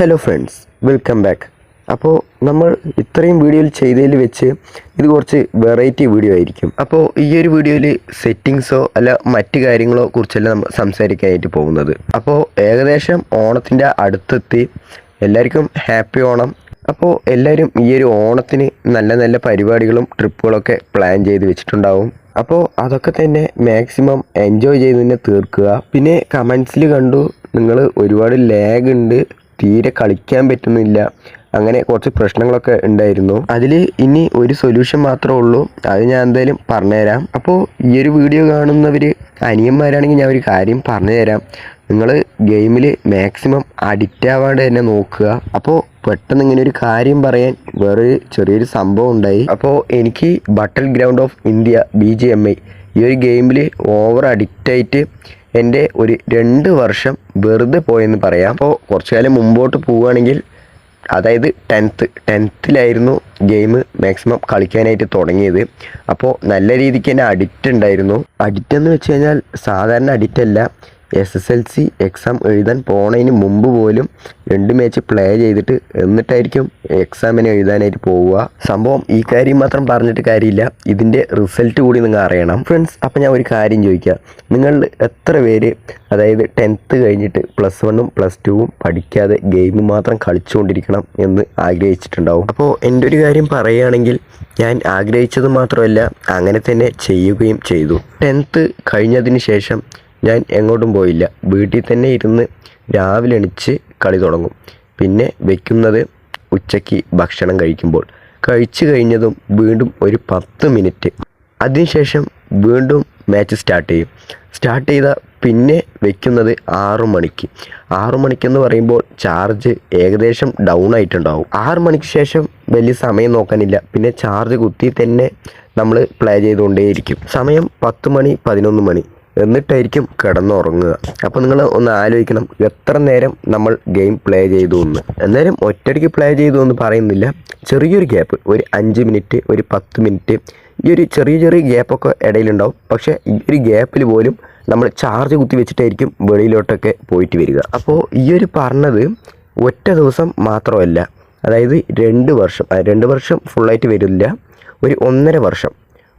Hello friends welcome back അപ്പോൾ നമ്മൾ ഇത്രയും വീഡിയോയിൽ ചെയ്തതിൽ വെച്ച് ഇത് കുറച്ച് വെറൈറ്റി വീഡിയോ ആയിരിക്കും. അപ്പോൾ ഈ ഒരു വീഡിയോയിൽ സെറ്റിങ്സോ അല്ല മറ്റ് കാര്യങ്ങളോ കുറിച്ചല്ല നമ്മൾ സംസാരിക്കാനായിട്ട് പോകുന്നത്. അപ്പോൾ ഏകദേശം ഓണത്തിന്റെ അടുത്തെത്തി. എല്ലാവർക്കും ഹാപ്പി ഓണം. അപ്പോൾ എല്ലാവരും ഈ ഒരു ഓണത്തിന് നല്ല നല്ല പരിപാടികളും ട്രിപ്പുകളൊക്കെ പ്ലാൻ ചെയ്ത് വെച്ചിട്ടുണ്ടാവും. അപ്പോൾ അതൊക്കെ തന്നെ മാക്സിമം എൻജോയ് ചെയ്ത് തന്നെ തീർക്കുക. പിന്നെ കമൻസിൽ കണ്ടു. നിങ്ങൾ ഒരുപാട് ലാഗ് ഉണ്ട്. തീരെ കളിക്കാൻ പറ്റുന്നില്ല. അങ്ങനെ കുറച്ച് പ്രശ്നങ്ങളൊക്കെ ഉണ്ടായിരുന്നു. അതിൽ ഇനി ഒരു സൊല്യൂഷൻ മാത്രമേ ഉള്ളൂ. അത് ഞാൻ എന്തായാലും പറഞ്ഞുതരാം. അപ്പോൾ ഈ ഒരു വീഡിയോ കാണുന്നവർ അനിയന്മാരാണെങ്കിൽ ഞാൻ ഒരു കാര്യം പറഞ്ഞുതരാം. നിങ്ങൾ ഗെയിമിൽ മാക്സിമം അഡിക്റ്റ് ആവാണ്ട് തന്നെ നോക്കുക. അപ്പോൾ പെട്ടെന്ന് ഇങ്ങനെ ഒരു കാര്യം പറയാൻ വേറൊരു ചെറിയൊരു സംഭവം ഉണ്ടായി. അപ്പോൾ എനിക്ക് battle ground of India B G M I ഈ ഒരു ഗെയിമിൽ ഓവർ അഡിക്റ്റ് ആയിട്ട് എന്റെ ഒരു രണ്ട് വർഷം വെറുതെ പോയെന്ന് പറയാം. അപ്പോൾ കുറച്ചു കാലം മുമ്പോട്ട് പോവുകയാണെങ്കിൽ അതായത് ടെൻത്ത് ടെൻത്തിലായിരുന്നു ഗെയിം മാക്സിമം കളിക്കാനായിട്ട് തുടങ്ങിയത്. അപ്പോൾ നല്ല രീതിക്ക് തന്നെ അഡിക്റ്റ് ഉണ്ടായിരുന്നു. അഡിക്റ്റ് എന്ന് വെച്ച് കഴിഞ്ഞാൽ സാധാരണ അഡിക്റ്റ് അല്ല. S S L C exam എഴുതാൻ പോണതിന് മുമ്പ് പോലും രണ്ട് മാച്ച് പ്ലേ ചെയ്തിട്ട് എന്നിട്ടായിരിക്കും എക്സാമിന് എഴുതാനായിട്ട് പോവുക. സംഭവം ഈ കാര്യം മാത്രം പറഞ്ഞിട്ട് കാര്യമില്ല. ഇതിന്റെ റിസൾട്ട് കൂടി നിങ്ങൾ അറിയണം. ഫ്രണ്ട്സ് അപ്പോൾ ഞാൻ ഒരു കാര്യം ചോദിക്കാം. നിങ്ങൾ എത്ര പേര് അതായത് ടെൻത്ത് കഴിഞ്ഞിട്ട് പ്ലസ് വണ്ണും പ്ലസ് ടുവും പഠിക്കാതെ ഗെയിം മാത്രം കളിച്ചുകൊണ്ടിരിക്കണം എന്ന് ആഗ്രഹിച്ചിട്ടുണ്ടാവും. അപ്പോൾ എന്റെ ഒരു കാര്യം പറയുകയാണെങ്കിൽ ഞാൻ ആഗ്രഹിച്ചത് മാത്രമല്ല അങ്ങനെ തന്നെ ചെയ്യുകയും ചെയ്തു. ടെൻത്ത് കഴിഞ്ഞതിന് ശേഷം ഞാൻ എങ്ങോട്ടും പോയില്ല. വീട്ടിൽ തന്നെ ഇരുന്ന് രാവിലെ എണിച്ച് കളി തുടങ്ങും. പിന്നെ വെക്കുന്നത് ഉച്ചയ്ക്ക് ഭക്ഷണം കഴിക്കുമ്പോൾ. കഴിച്ചു കഴിഞ്ഞതും വീണ്ടും ഒരു പത്ത് മിനിറ്റ്. അതിനുശേഷം വീണ്ടും മാച്ച് സ്റ്റാർട്ട് ചെയ്യും. സ്റ്റാർട്ട് ചെയ്ത പിന്നെ വെക്കുന്നത് ആറു മണിക്ക്. ആറു മണിക്കെന്ന് പറയുമ്പോൾ ചാർജ് ഏകദേശം ഡൗൺ ആയിട്ടുണ്ടാവും. ആറ് മണിക്ക് ശേഷം വലിയ സമയം നോക്കാനില്ല. പിന്നെ ചാർജ് കുത്തി തന്നെ നമ്മൾ പ്ലേ ചെയ്തുകൊണ്ടേയിരിക്കും. സമയം പത്ത് മണി പതിനൊന്ന് മണി. എന്നിട്ടായിരിക്കും കിടന്നുറങ്ങുക. അപ്പോൾ നിങ്ങൾ ഒന്ന് ആലോചിക്കണം എത്ര നേരം നമ്മൾ ഗെയിം പ്ലേ ചെയ്തു എന്ന്. എന്നാലും ഒറ്റയ്ക്ക് പ്ലേ ചെയ്തു എന്ന് പറയുന്നില്ല. ചെറിയൊരു ഗ്യാപ്പ് ഒരു അഞ്ച് മിനിറ്റ് ഒരു പത്ത് മിനിറ്റ് ഈ ഒരു ചെറിയ ചെറിയ ഗ്യാപ്പൊക്കെ ഇടയിലുണ്ടാവും. പക്ഷേ ഈ ഒരു ഗ്യാപ്പിൽ പോലും നമ്മൾ ചാർജ് കുത്തി വെച്ചിട്ടായിരിക്കും വെളിയിലോട്ടൊക്കെ പോയിട്ട് വരിക. അപ്പോൾ ഈ ഒരു പറഞ്ഞത് ഒറ്റ ദിവസം മാത്രമല്ല അതായത് രണ്ട് വർഷം രണ്ട് വർഷം ഫുള്ളായിട്ട് വരില്ല ഒരു ഒന്നര വർഷം.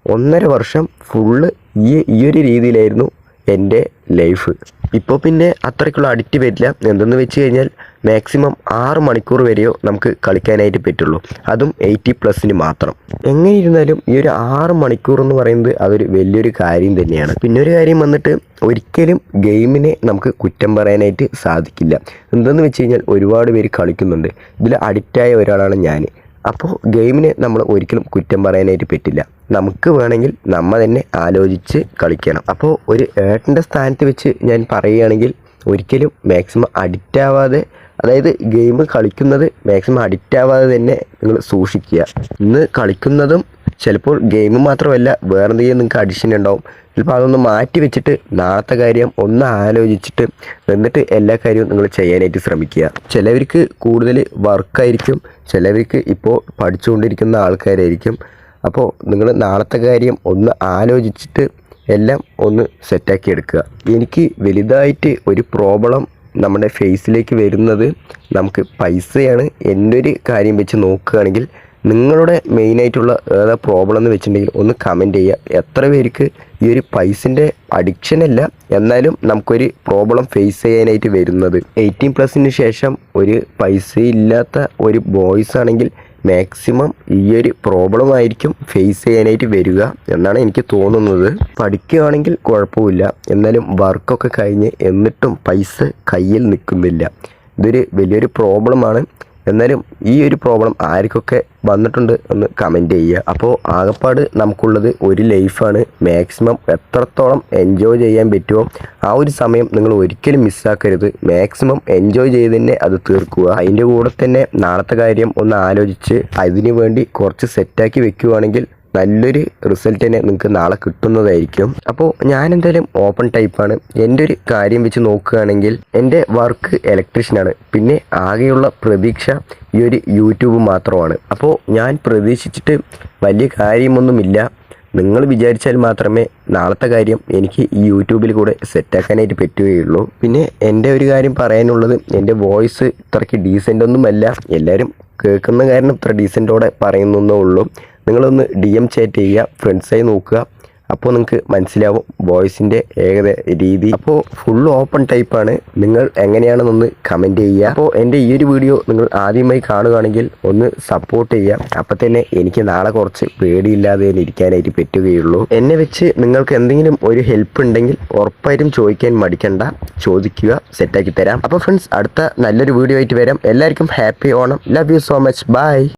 ഒന്നര വർഷം ഫുള്ള് ഈ ഈ ഒരു രീതിയിലായിരുന്നു എന്റെ ലൈഫ് ഇപ്പോൾ പിന്നെ അത്രയ്ക്കുള്ള അഡിക്റ്റ് വരില്ല. എന്തെന്ന് വെച്ച് കഴിഞ്ഞാൽ മാക്സിമം ആറ് മണിക്കൂർ വരെയോ നമുക്ക് കളിക്കാനായിട്ട് പറ്റുള്ളൂ. അതും എയ്റ്റി പ്ലസിന് മാത്രം. എങ്ങനെ ഇരുന്നാലും ഈ ഒരു ആറ് മണിക്കൂർ എന്ന് പറയുന്നത് അതൊരു വലിയൊരു കാര്യം തന്നെയാണ്. പിന്നെ ഒരു കാര്യം വന്നിട്ട് ഒരിക്കലും ഗെയിമിനെ നമുക്ക് കുറ്റം പറയാനായിട്ട് സാധിക്കില്ല. എന്തെന്ന് വെച്ച് കഴിഞ്ഞാൽ ഒരുപാട് പേര് കളിക്കുന്നുണ്ട്. ഇതിൽ അഡിക്റ്റായ ഒരാളാണ് ഞാൻ അപ്പോൾ ഗെയിമിനെ നമ്മൾ ഒരിക്കലും കുറ്റം പറയാനായിട്ട് പറ്റില്ല. നമുക്ക് വേണമെങ്കിൽ നമ്മൾ തന്നെ ആലോചിച്ച് കളിക്കണം. അപ്പോൾ ഒരു ഏട്ടന്റെ സ്ഥാനത്ത് വെച്ച് ഞാൻ പറയുകയാണെങ്കിൽ ഒരിക്കലും മാക്സിമം അഡിക്റ്റ് ആവാതെ അതായത് ഗെയിം കളിക്കുന്നത് മാക്സിമം അഡിക്റ്റ് ആവാതെ തന്നെ നിങ്ങൾ സൂക്ഷിക്കുക. ഇന്ന് കളിക്കുന്നതും ചിലപ്പോൾ ഗെയിം മാത്രമല്ല വേറെന്തെങ്കിലും നിങ്ങൾക്ക് അഡിഷൻ ഉണ്ടാവും. ചിലപ്പോൾ അതൊന്ന് മാറ്റി വെച്ചിട്ട് നാളത്തെ കാര്യം ഒന്ന് ആലോചിച്ചിട്ട് എന്നിട്ട് എല്ലാ കാര്യവും നിങ്ങൾ ചെയ്യാനായിട്ട് ശ്രമിക്കുക. ചിലവർക്ക് കൂടുതൽ വർക്കായിരിക്കും ചിലവർക്ക് ഇപ്പോൾ പഠിച്ചുകൊണ്ടിരിക്കുന്ന ആൾക്കാരായിരിക്കും. അപ്പോൾ നിങ്ങൾ നാളത്തെ കാര്യം ഒന്ന് ആലോചിച്ചിട്ട് എല്ലാം ഒന്ന് സെറ്റാക്കി എടുക്കുക. എനിക്ക് വലുതായിട്ട് ഒരു പ്രോബ്ലം നമ്മുടെ ഫേസിലേക്ക് വരുന്നത് നമുക്ക് പൈസയാണ്. എന്റെ ഒരു കാര്യം വെച്ച് നോക്കുകയാണെങ്കിൽ നിങ്ങളുടെ മെയിനായിട്ടുള്ള ഏതാ പ്രോബ്ലം എന്ന് വെച്ചിട്ടുണ്ടെങ്കിൽ ഒന്ന് കമന്റ് ചെയ്യുക. എത്ര പേർക്ക് ഈ ഒരു പൈസന്റെ അഡിക്ഷൻ അല്ല എന്നാലും നമുക്കൊരു പ്രോബ്ലം ഫേസ് ചെയ്യാനായിട്ട് വരുന്നത്. എയ്റ്റീൻ പ്ലസിന് ശേഷം ഒരു പൈസ ഇല്ലാത്ത ഒരു ബോയ്സ് ആണെങ്കിൽ മാക്സിമം ഈ ഒരു പ്രോബ്ലം ആയിരിക്കും ഫേസ് ചെയ്യാനായിട്ട് വരിക എന്നാണ് എനിക്ക് തോന്നുന്നത്. പഠിക്കുകയാണെങ്കിൽ കുഴപ്പമില്ല. എന്നാലും വർക്കൊക്കെ കഴിഞ്ഞ് എന്നിട്ടും പൈസ കയ്യിൽ നിൽക്കുന്നില്ല. ഇതൊരു വലിയൊരു പ്രോബ്ലമാണ് എന്നാലും ഈ ഒരു പ്രോബ്ലം ആർക്കൊക്കെ വന്നിട്ടുണ്ട് എന്ന് കമന്റ് ചെയ്യുക. അപ്പോൾ ആകപ്പാട് നമുക്കുള്ളത് ഒരു ലൈഫാണ് മാക്സിമം എത്രത്തോളം എൻജോയ് ചെയ്യാൻ പറ്റുമോ ആ ഒരു സമയം നിങ്ങൾ ഒരിക്കലും മിസ്സാക്കരുത് മാക്സിമം എൻജോയ് ചെയ്ത് തന്നെ അത് തീർക്കുക. അതിന്റെ കൂടെ തന്നെ നാളത്തെ കാര്യം ഒന്ന് ആലോചിച്ച് അതിനു വേണ്ടി കുറച്ച് സെറ്റാക്കി വെക്കുകയാണെങ്കിൽ നല്ലൊരു റിസൾട്ട് തന്നെ നിങ്ങൾക്ക് നാളെ കിട്ടുന്നതായിരിക്കും. അപ്പോൾ ഞാൻ എന്തായാലും ഓപ്പൺ ടൈപ്പാണ് എന്റെ ഒരു കാര്യം വെച്ച് നോക്കുകയാണെങ്കിൽ എന്റെ വർക്ക് ഇലക്ട്രീഷ്യനാണ് പിന്നെ ആകെയുള്ള പ്രതീക്ഷ ഈ ഒരു യൂട്യൂബ് മാത്രമാണ്. അപ്പോൾ ഞാൻ പ്രതീക്ഷിച്ചിട്ട് വലിയ കാര്യമൊന്നുമില്ല. നിങ്ങൾ വിചാരിച്ചാൽ മാത്രമേ നാളത്തെ കാര്യം എനിക്ക് ഈ യൂട്യൂബിൽ കൂടെ സെറ്റാക്കാനായിട്ട് പറ്റുകയുള്ളൂ. പിന്നെ എന്റെ ഒരു കാര്യം പറയാനുള്ളത് എന്റെ വോയിസ് ഇത്രയ്ക്ക് ഡീസന്റ് ഒന്നുമല്ല. എല്ലാവരും കേൾക്കുന്ന കാരണം ഇത്ര ഡീസന്റോടെ പറയുന്നേ ഉള്ളൂ. നിങ്ങളൊന്ന് ഡി എം ചാറ്റ് ചെയ്യുക ഫ്രണ്ട്സായി നോക്കുക. അപ്പോൾ നിങ്ങൾക്ക് മനസ്സിലാവും വോയിസിന്റെ ഏകദ രീതി. അപ്പോൾ ഫുൾ ഓപ്പൺ ടൈപ്പാണ് നിങ്ങൾ എങ്ങനെയാണെന്നൊന്ന് കമന്റ് ചെയ്യുക. അപ്പോൾ എന്റെ ഈ ഒരു വീഡിയോ നിങ്ങൾ ആദ്യമായി കാണുകയാണെങ്കിൽ ഒന്ന് സപ്പോർട്ട് ചെയ്യുക. അപ്പം തന്നെ എനിക്ക് നാളെ കുറച്ച് പേടിയില്ലാതെ ഇരിക്കാനായിട്ട് പറ്റുകയുള്ളൂ. എന്നെ വെച്ച് നിങ്ങൾക്ക് എന്തെങ്കിലും ഒരു ഹെൽപ്പ് ഉണ്ടെങ്കിൽ ഉറപ്പായിട്ടും ചോദിക്കാൻ മടിക്കണ്ട. ചോദിക്കുക സെറ്റാക്കി തരാം. അപ്പോൾ ഫ്രണ്ട്സ് അടുത്ത നല്ലൊരു വീഡിയോ ആയിട്ട് വരാം. എല്ലാവർക്കും happy Onam. Love you so much bye